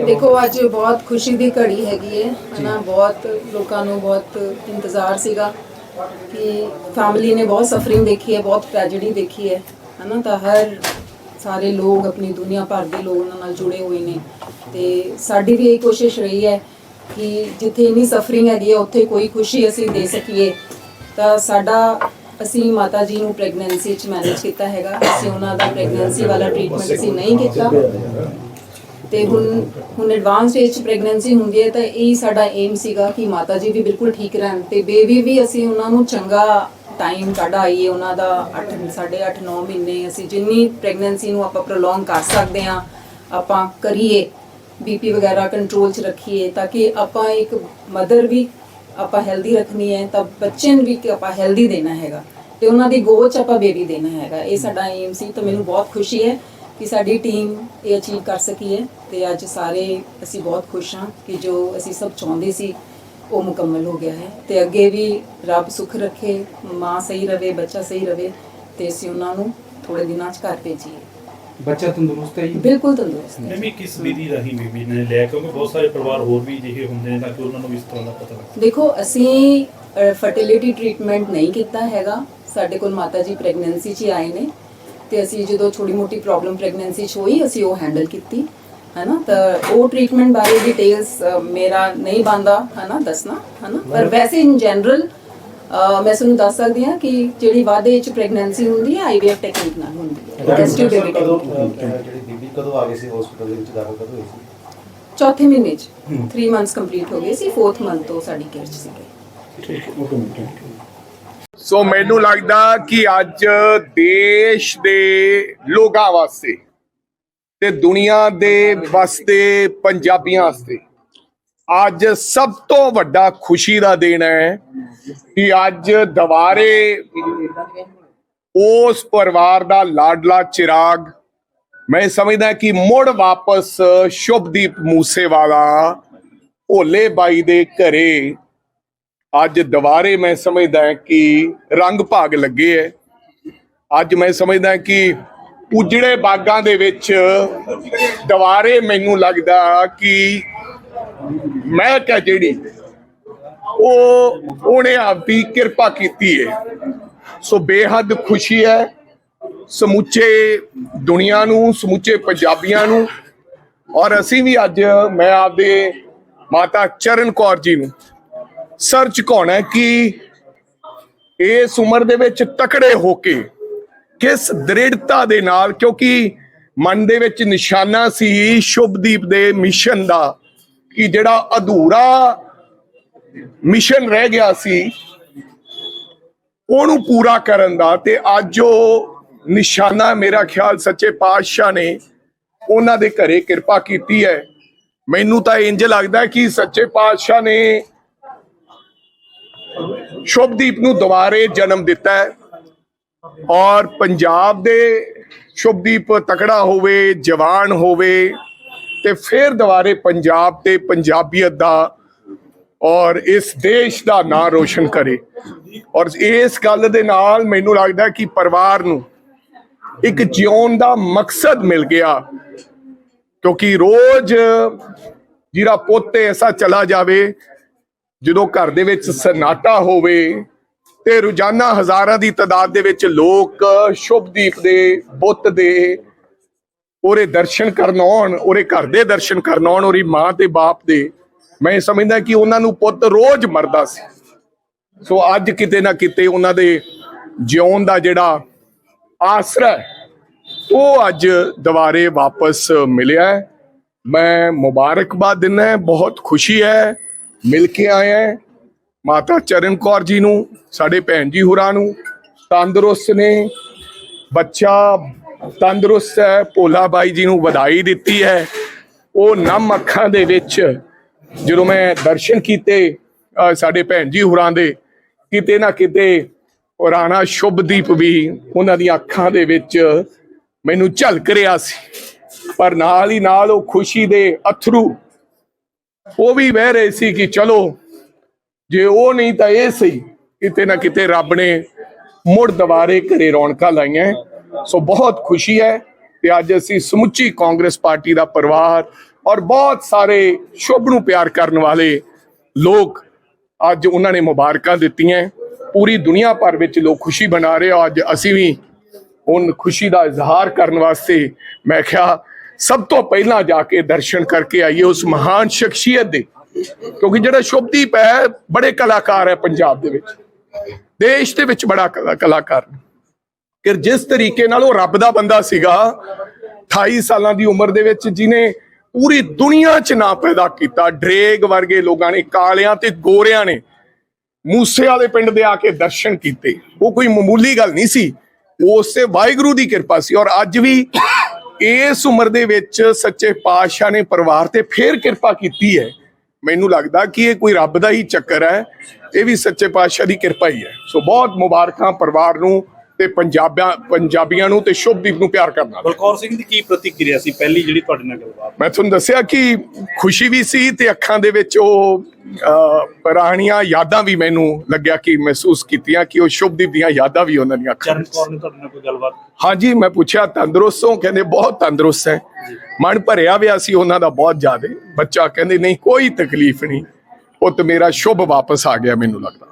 ਦੇਖੋ ਅੱਜ ਬਹੁਤ ਖੁਸ਼ੀ ਦੀ ਘੜੀ ਹੈਗੀ ਹੈ ਹਨਾ ਬਹੁਤ ਲੋਕਾਂ ਨੂੰ ਬਹੁਤ ਇੰਤਜ਼ਾਰ ਸੀਗਾ ਕਿ ਫੈਮਿਲੀ ਨੇ ਬਹੁਤ ਸਫਰਿੰਗ ਦੇਖੀ ਹੈ ਬਹੁਤ ਟ੍ਰੈਜੇਡੀ ਦੇਖੀ ਹੈ ਹਨਾ ਤਾਂ ਹਰ ਸਾਰੇ ਲੋਕ, ਆਪਣੀ ਦੁਨੀਆ ਭਰ ਦੇ ਲੋਕ ਉਹਨਾਂ ਨਾਲ ਜੁੜੇ ਹੋਏ ਨੇ। ਤੇ ਸਾਡੀ ਵੀ ਇਹ ਕੋਸ਼ਿਸ਼ ਰਹੀ ਹੈ ਕਿ ਜਿੱਥੇ ਇੰਨੀ ਸਫਰਿੰਗ ਹੈਗੀ ਹੈ, ਉੱਥੇ ਕੋਈ ਖੁਸ਼ੀ ਅਸੀਂ ਦੇ ਸਕੀਏ। ਤਾਂ ਸਾਡਾ, ਅਸੀਂ ਮਾਤਾ ਜੀ ਨੂੰ ਪ੍ਰੈਗਨੈਂਸੀ ਚ ਮੈਨੇਜ ਕੀਤਾ ਹੈਗਾ। ਅਸੀਂ ਉਹਨਾਂ ਦਾ ਪ੍ਰੈਗਨੈਂਸੀ ਵਾਲਾ ਟ੍ਰੀਟਮੈਂਟ ਅਸੀਂ ਨਹੀਂ ਕੀਤਾ। ਤੇ ਹੁਣ ਹੁਣ ਐਡਵਾਂਸ ਸਟੇਜ ਚ ਪ੍ਰੈਗਨੈਂਸੀ ਹੁੰਦੀ ਹੈ, ਤਾਂ ਇਹ ਸਾਡਾ ਏਮ ਸੀਗਾ ਕਿ ਮਾਤਾ ਜੀ ਵੀ ਬਿਲਕੁਲ ਠੀਕ ਰਹਿਣ ਤੇ ਬੇਬੀ ਵੀ ਅਸੀਂ ਉਹਨਾਂ ਨੂੰ ਚੰਗਾ ਟਾਈਮ ਕੱਢ ਆਈਏ ਉਹਨਾਂ ਦਾ 8 ਸਾਢੇ 8 9 ਮਹੀਨੇ ਅਸੀਂ ਜਿੰਨੀ ਪ੍ਰੈਗਨੈਂਸੀ ਨੂੰ ਆਪਾਂ ਪ੍ਰੋਲੋਂਗ ਕਰ ਸਕਦੇ ਹਾਂ, ਆਪਾਂ ਕਰੀਏ ਬੀਪੀ ਵਗੈਰਾ ਕੰਟਰੋਲ 'ਚ ਰੱਖੀਏ, ਤਾਂ ਕਿ ਆਪਾਂ ਇੱਕ ਮਦਰ ਵੀ ਆਪਾਂ ਹੈਲਦੀ ਰੱਖਣੀ ਹੈ, ਤਾਂ ਬੱਚੇ ਨੂੰ ਵੀ ਆਪਾਂ ਹੈਲਦੀ ਦੇਣਾ ਹੈਗਾ। ਤੇ ਉਹਨਾਂ ਦੀ ਗੋਦ 'ਚ ਆਪਾਂ ਬੇਬੀ ਦੇਣਾ ਹੈਗਾ। ਇਹ ਸਾਡਾ ਏਮ ਸੀ, ਤਾਂ ਮੈਨੂੰ ਬਹੁਤ ਖੁਸ਼ੀ ਹੈ ਕਿ ਸਾਡੀ ਟੀਮ ਇਹ ਅਚੀਵ ਕਰ ਸਕੀ ਹੈ, ਤੇ ਅੱਜ ਸਾਰੇ ਅਸੀਂ ਬਹੁਤ ਖੁਸ਼ ਹਾਂ ਕਿ ਜੋ ਅਸੀਂ ਸਭ ਚਾਹੁੰਦੇ ਸੀ ਉਹ ਮੁਕੰਮਲ ਹੋ ਗਿਆ ਹੈ ਤੇ ਅੱਗੇ ਵੀ ਰੱਬ ਸੁਖ ਰੱਖੇ ਮਾਂ ਸਹੀ ਰਵੇ ਬੱਚਾ ਸਹੀ ਰਵੇ ਤੇ ਅਸੀਂ ਉਹਨਾਂ ਨੂੰ ਥੋੜੇ ਦਿਨਾਂ 'ਚ ਘਰ ਭੇਜੀਏ। ਬੱਚਾ ਤੰਦਰੁਸਤ ਹੈ ਜੀ? ਬਿਲਕੁਲ ਤੰਦਰੁਸਤ ਹੈ। ਮੈਂ ਕਿਸ ਵਿਧੀ ਰਾਹੀਂ ਬੀਬੀ ਨੇ ਲਿਆ? ਕਿਉਂਕਿ ਬਹੁਤ ਸਾਰੇ ਪਰਿਵਾਰ ਹੋਰ ਵੀ ਜਿਹੇ ਹੁੰਦੇ ਨੇ ਤਾਂ ਕਿ ਉਹਨਾਂ ਨੂੰ ਵੀ ਇਸ ਤਰ੍ਹਾਂ ਦਾ ਪਤਾ ਲੱਗੇ। ਦੇਖੋ ਅਸੀਂ ਫਰਟੀਲਿਟੀ ਟ੍ਰੀਟਮੈਂਟ ਨਹੀਂ ਕੀਤਾ ਹੈਗਾ। ਸਾਡੇ ਕੋਲ ਮਾਤਾ ਜੀ ਪ੍ਰੈਗਨੈਂਸੀ 'ਚ ਹੀ ਆਏ ਨੇ। ਤੇ ਅਸੀਂ ਜਦੋਂ ਛੋਟੀ ਮੋਟੀ ਪ੍ਰੋਬਲਮ ਪ੍ਰੈਗਨੈਂਸੀ 'ਚ ਹੋਈ ਅਸੀਂ ਉਹ ਹੈਂਡਲ ਕੀਤੀ। ਹੈਨਾ? ਤਾਂ ਉਹ ਟ੍ਰੀਟਮੈਂਟ ਬਾਰੇ ਡਿਟੇਲਸ ਮੇਰਾ ਨਹੀਂ ਬੰਦਾ ਹੈਨਾ? ਦੱਸਣਾ ਹੈਨਾ? ਪਰ ਵੈਸੇ ਇਨ ਜਨਰਲ ਮੈਂ ਤੁਹਾਨੂੰ ਦੱਸ ਸਕਦੀ ਹਾਂ ਕਿ ਜਿਹੜੀ ਵਾਧੇ 'ਚ ਪ੍ਰੈਗਨੈਂਸੀ ਹੁੰਦੀ ਹੈ ਆਈਵੀਐਫ ਟੈਕਨੀਕ ਨਾਲ ਹੁੰਦੀ ਹੈ। ਬੇਬੀ ਜਿਹੜੀ ਬੀਬੀ ਕਦੋਂ ਆ ਗਈ ਸੀ ਹਸਪੀਟਲ ਦੇ ਵਿੱਚ ਦਾਖਲ ਕਦੋਂ ਹੋਈ ਸੀ? ਚੌਥੇ ਮਹੀਨੇ 'ਚ। 3 ਮੰਥਸ ਕੰਪਲੀਟ ਹੋ ਗਏ ਸੀ 4th ਮੰਥ ਤੋਂ ਸਾਡੀ ਕੇਅਰ 'ਚ ਸੀਗੇ। ਸੋ ਮੈਨੂੰ ਲੱਗਦਾ ਕਿ ਅੱਜ ਦੇਸ਼ ਦੇ ਲੋਕਾਂ ਵਾਸਤੇ ਤੇ ਦੁਨੀਆ ਦੇ ਵਾਸਤੇ, ਪੰਜਾਬੀਆਂ ਵਾਸਤੇ। ਅੱਜ ਸਭ ਤੋਂ ਵੱਡਾ ਖੁਸ਼ੀ ਦਾ ਦਿਨ ਹੈ ਕਿ ਅੱਜ ਦੁਬਾਰੇ ਉਸ ਪਰਿਵਾਰ ਦਾ ਲਾਡਲਾ ਚਿਰਾਗ, ਮੈਂ ਸਮਝਦਾ ਕਿ ਮੁੜ ਵਾਪਸ ਸ਼ੁਭਦੀਪ ਮੂਸੇਵਾਲਾ, ਭੋਲੇ ਬਾਈ ਦੇ ਘਰੇ ਅੱਜ ਦੁਬਾਰੇ ਮੈਂ ਸਮਝਦਾ ਕਿ ਰੰਗ ਭਾਗ ਲੱਗੇ ਹੈ। ਅੱਜ ਮੈਂ ਸਮਝਦਾ ਕਿ ਉਜੜੇ ਬਾਗਾਂ ਦੇ ਵਿੱਚ ਦੁਬਾਰੇ ਮੈਨੂੰ ਲੱਗਦਾ ਕਿ ਮੈਂ ਕਹ ਜਿਹੜੀ ਉਹ ਉਹਨੇ ਆਪਦੀ ਕਿਰਪਾ ਕੀਤੀ ਹੈ ਸੋ ਬੇਹੱਦ ਖੁਸ਼ੀ ਹੈ, ਸਮੁੱਚੇ ਦੁਨੀਆ ਨੂੰ, ਸਮੁੱਚੇ ਪੰਜਾਬੀਆਂ ਨੂੰ ਔਰ ਅਸੀਂ ਵੀ ਅੱਜ ਮੈਂ ਆਪਦੇ ਮਾਤਾ ਚਰਨ ਕੌਰ ਜੀ ਨੂੰ ਸਰ ਝੁਕਾਉਣਾ ਕਿ ਇਸ ਉਮਰ ਦੇ ਵਿੱਚ ਤਕੜੇ ਹੋ ਕੇ ਕਿਸ ਦ੍ਰਿੜਤਾ ਦੇ ਨਾਲ, ਕਿਉਂਕਿ ਮਨ ਦੇ ਵਿੱਚ ਨਿਸ਼ਾਨਾ ਸੀ ਸ਼ੁਭਦੀਪ ਦੇ ਮਿਸ਼ਨ ਦਾ, ਕਿ ਜਿਹੜਾ ਅਧੂਰਾ ਮਿਸ਼ਨ ਰਹਿ ਗਿਆ ਸੀ, ਉਹਨੂੰ ਪੂਰਾ ਕਰਨ ਦਾ, ਤੇ ਅੱਜ ਉਹ ਨਿਸ਼ਾਨਾ ਮੇਰਾ ਖਿਆਲ ਸੱਚੇ ਪਾਤਸ਼ਾਹ ਨੇ ਉਹਨਾਂ ਦੇ ਘਰੇ ਕਿਰਪਾ ਕੀਤੀ ਹੈ। ਮੈਨੂੰ ਤਾਂ ਇੰਜ ਲੱਗਦਾ ਕਿ ਸੱਚੇ ਪਾਤਸ਼ਾਹ ਨੇ ਸ਼ੁਭਦੀਪ ਨੂੰ ਦੁਬਾਰੇ ਜਨਮ ਦਿੱਤਾ ਹੈ। ਔਰ ਪੰਜਾਬ ਦੇ ਸ਼ੁਭਦੀਪ ਤਕੜਾ ਹੋਵੇ, ਜਵਾਨ ਹੋਵੇ ਤੇ ਫਿਰ ਦੁਬਾਰੇ ਪੰਜਾਬ ਤੇ ਪੰਜਾਬੀਅਤ ਦਾ ਔਰ ਇਸ ਦੇਸ਼ ਦਾ ਨਾਂ ਰੋਸ਼ਨ ਕਰੇ। ਔਰ ਇਸ ਗੱਲ ਦੇ ਨਾਲ ਮੈਨੂੰ ਲੱਗਦਾ ਕਿ ਪਰਿਵਾਰ ਨੂੰ ਇੱਕ ਜਿਉਣ ਦਾ ਮਕਸਦ ਮਿਲ ਗਿਆ, ਕਿਉਂਕਿ ਰੋਜ਼ ਜਿਹੜਾ ਪੁੱਤ ਐਸਾ ਚਲਾ ਜਾਵੇ, ਜਦੋਂ ਘਰ ਦੇ ਵਿੱਚ ਸਨਾਟਾ ਹੋਵੇ ਤੇ ਰੋਜ਼ਾਨਾ ਹਜ਼ਾਰਾਂ ਦੀ ਤਾਦਾਦ ਦੇ ਵਿੱਚ ਲੋਕ ਸ਼ੁਭਦੀਪ ਦੇ ਬੁੱਤ ਦੇ ਉਹਦੇ ਦਰਸ਼ਨ ਕਰਨ ਆਉਣ, ਉਹਦੇ ਘਰ ਦੇ ਦਰਸ਼ਨ ਕਰਨ ਆਉਣ, ਉਹਦੀ ਮਾਂ ਤੇ ਬਾਪ ਦੇ। ਮੈਂ ਸਮਝਦਾ ਕਿ ਉਹਨਾਂ ਨੂੰ ਪੁੱਤ ਰੋਜ਼ ਮਰਦਾ ਸੀ। ਸੋ ਅੱਜ ਕਿਤੇ ਨਾ ਕਿਤੇ ਉਹਨਾਂ ਦੇ ਜਿਉਣ ਦਾ ਜਿਹੜਾ ਆਸਰਾ ਉਹ ਅੱਜ ਦੁਬਾਰੇ ਵਾਪਸ ਮਿਲਿਆ ਮੈਂ ਮੁਬਾਰਕਬਾਦ ਦਿੰਦਾ ਬਹੁਤ ਖੁਸ਼ੀ ਹੈ, ਮਿਲ ਕੇ ਆਇਆ ਮਾਤਾ ਚਰਨ ਕੌਰ ਜੀ ਨੂੰ, ਸਾਡੇ ਭੈਣ ਜੀ ਹੋਰਾਂ ਨੂੰ, ਤੰਦਰੁਸਤ ਨੇ, ਬੱਚਾ ਤੰਦਰੁਸਤ ਹੈ, ਭੋਲਾ ਬਾਈ ਜੀ ਨੂੰ ਵਧਾਈ ਦਿੱਤੀ ਹੈ। ਉਹ ਨਮ ਅੱਖਾਂ ਦੇ ਵਿੱਚ ਜਦੋਂ ਮੈਂ ਦਰਸ਼ਨ ਕੀਤੇ ਸਾਡੇ ਭੈਣ ਜੀ ਹੁਰਾਂ ਦੇ, ਕਿਤੇ ਨਾ ਕਿਤੇ ਉਹ ਰਾਣਾ ਸ਼ੁਭਦੀਪ ਵੀ ਉਹਨਾਂ ਦੀਆਂ ਅੱਖਾਂ ਦੇ ਵਿੱਚ ਮੈਨੂੰ ਝਲਕ ਰਿਹਾ ਸੀ। ਪਰ ਨਾਲ ਹੀ ਨਾਲ ਉਹ ਖੁਸ਼ੀ ਦੇ ਅਥਰੂ ਉਹ ਵੀ ਵਹਿ ਰਹੇ ਸੀ ਕਿ ਚਲੋ ਜੇ ਉਹ ਨਹੀਂ ਤਾਂ ਇਹ ਸਹੀ, ਕਿਤੇ ਨਾ ਕਿਤੇ ਰੱਬ ਨੇ ਮੁੜ ਦੁਬਾਰੇ ਘਰੇ ਰੌਣਕਾਂ ਲਾਈਆਂ। ਸੋ ਬਹੁਤ ਖੁਸ਼ੀ ਹੈ ਤੇ ਅੱਜ ਅਸੀਂ ਸਮੁੱਚੀ ਕਾਂਗਰਸ ਪਾਰਟੀ ਦਾ ਪਰਿਵਾਰ ਔਰ ਬਹੁਤ ਸਾਰੇ ਸ਼ੁਭ ਨੂੰ ਪਿਆਰ ਕਰਨ ਵਾਲੇ ਲੋਕ ਅੱਜ ਉਹਨਾਂ ਨੇ ਮੁਬਾਰਕਾਂ ਦਿੱਤੀਆਂ। ਪੂਰੀ ਦੁਨੀਆ ਭਰ ਵਿੱਚ ਲੋਕ ਖੁਸ਼ੀ ਮਨਾ ਰਹੇ ਆ ਅੱਜ ਅਸੀਂ ਵੀ ਉਨ ਖੁਸ਼ੀ ਦਾ ਇਜ਼ਹਾਰ ਕਰਨ ਵਾਸਤੇ ਮੈਂ ਕਿਹਾ, ਸਭ ਤੋਂ ਪਹਿਲਾਂ ਜਾ ਕੇ ਦਰਸ਼ਨ ਕਰਕੇ ਆਈਏ ਉਸ ਮਹਾਨ ਸ਼ਖਸੀਅਤ ਦੇ ਕਿਉਂਕਿ ਜਿਹੜਾ ਸ਼ੁਭਦੀਪ ਹੈ, ਬੜੇ ਕਲਾਕਾਰ ਹੈ ਪੰਜਾਬ ਦੇ ਵਿੱਚ। ਦੇਸ਼ ਦੇ ਵਿੱਚ ਬੜਾ ਕਲਾ- ਕਲਾਕਾਰ ਨੇ। ਕਿ ਜਿਸ ਤਰੀਕੇ ਨਾਲ ਉਹ ਰੱਬ ਦਾ ਬੰਦਾ ਸੀਗਾ 28 ਸਾਲਾਂ ਦੀ ਉਮਰ ਦੇ ਵਿੱਚ ਜਿਨੇ ਪੂਰੀ ਦੁਨੀਆ 'ਚ ਨਾਂ ਪੈਦਾ ਕੀਤਾ, ਡਰੇਗ ਵਰਗੇ ਲੋਕਾਂ ਨੇ, ਕਾਲਿਆਂ ਤੇ ਗੋਰਿਆਂ ਨੇ ਮੂਸੇ ਵਾਲੇ ਪਿੰਡ ਦੇ ਆ ਕੇ ਦਰਸ਼ਨ ਕੀਤੇ। ਉਹ ਕੋਈ ਮਾਮੂਲੀ ਗੱਲ ਨਹੀਂ ਸੀ। ਉਸੇ ਵਾਹਿਗੁਰੂ ਦੀ ਕਿਰਪਾ ਸੀ ਔਰ ਅੱਜ ਵੀ ਇਸ ਉਮਰ ਦੇ ਵਿੱਚ ਸੱਚੇ ਪਾਤਸ਼ਾਹ ਨੇ ਪਰਿਵਾਰ ਤੇ ਫੇਰ ਕਿਰਪਾ ਕੀਤੀ ਹੈ। ਮੈਨੂੰ ਲੱਗਦਾ ਕਿ ਇਹ ਕੋਈ ਰੱਬ ਦਾ ਹੀ ਚੱਕਰ ਹੈ। ਇਹ ਵੀ ਸੱਚੇ ਪਾਤਸ਼ਾਹ ਦੀ ਕਿਰਪਾ ਹੀ ਹੈ। ਸੋ ਬਹੁਤ ਮੁਬਾਰਕਾਂ ਪਰਿਵਾਰ ਨੂੰ। ਤੇ ਪੰਜਾਬੀਆਂ ਪੰਜਾਬੀਆਂ ਨੂੰ ਤੇ ਸ਼ੁਭਦੀਪ ਨੂੰ ਪਿਆਰ ਕਰਨਾ। ਬਲਕੌਰ ਸਿੰਘ ਦੀ ਕੀ ਪ੍ਰਤੀਕਿਰਿਆ ਸੀ? ਪਹਿਲੀ ਜਿਹੜੀ ਤੁਹਾਡੇ ਨਾਲ ਗੱਲਬਾਤ ਮੈਂ ਤੁਹਾਨੂੰ ਦੱਸਿਆ ਕਿ ਖੁਸ਼ੀ ਵੀ ਸੀ ਤੇ ਅੱਖਾਂ ਦੇ ਵਿੱਚ ਉਹ ਪੁਰਾਣੀਆਂ ਯਾਦਾਂ ਵੀ ਮੈਨੂੰ ਲੱਗਿਆ ਕਿ ਮਹਿਸੂਸ ਕੀਤੀਆਂ ਕਿ ਉਹ ਸ਼ੁਭਦੀਪ ਦੀਆਂ ਯਾਦਾਂ ਵੀ ਉਹਨਾਂ ਦੀਆਂ ਅੱਖਾਂ ਚਰਨ ਵਿੱਚ। ਕੌਰ ਨੇ ਤੁਹਾਡੇ ਨਾਲ ਕੋਈ ਗੱਲਬਾਤ ਹਾਂਜੀ ਮੈਂ ਪੁੱਛਿਆ ਤੰਦਰੁਸਤ ਹੋ? ਕਹਿੰਦੇ ਬਹੁਤ ਤੰਦਰੁਸਤ ਹੈ। ਮਨ ਭਰਿਆ ਹੋਇਆ ਸੀ ਉਹਨਾਂ ਦਾ ਬਹੁਤ ਜ਼ਿਆਦਾ। ਬੱਚਾ ਕਹਿੰਦੇ ਨਹੀਂ ਕੋਈ ਤਕਲੀਫ ਨਹੀਂ। ਪੁੱਤ ਮੇਰਾ ਸ਼ੁਭ ਵਾਪਸ ਆ ਗਿਆ ਮੈਨੂੰ ਲੱਗਦਾ।